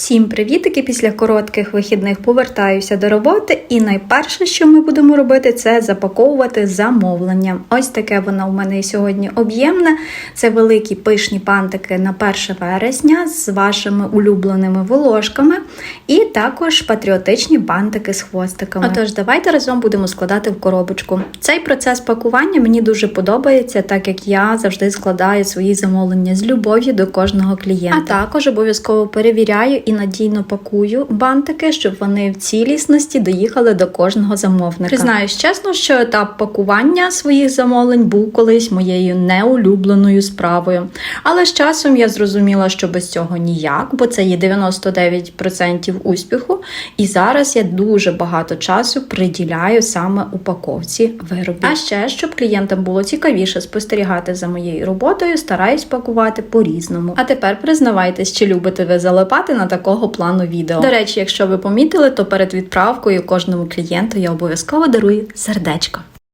Всім привітики! Після коротких вихідних повертаюся до роботи, і найперше, що ми будемо робити, це запаковувати замовлення. Ось таке воно у мене сьогодні об'ємне. Це великі пишні пантики на 1 вересня з вашими улюбленими волошками, і також патріотичні бантики з хвостиками. Отож, давайте разом будемо складати в коробочку. Цей процес пакування мені дуже подобається, так як я завжди складаю свої замовлення з любов'ю до кожного клієнта. А також обов'язково перевіряю і надійно пакую бантики, щоб вони в цілісності доїхали до кожного замовника. Признаюсь чесно, що етап пакування своїх замовлень був колись моєю неулюбленою справою. Але з часом я зрозуміла, що без цього ніяк, бо це є 99% успіху. І зараз я дуже багато часу приділяю саме упаковці виробів. А ще, щоб клієнтам було цікавіше спостерігати за моєю роботою, стараюсь пакувати по-різному. А тепер признавайтесь, чи любите ви залипати на такого плану відео. До речі, якщо ви помітили, то перед відправкою кожному клієнту я обов'язково дарую сердечко.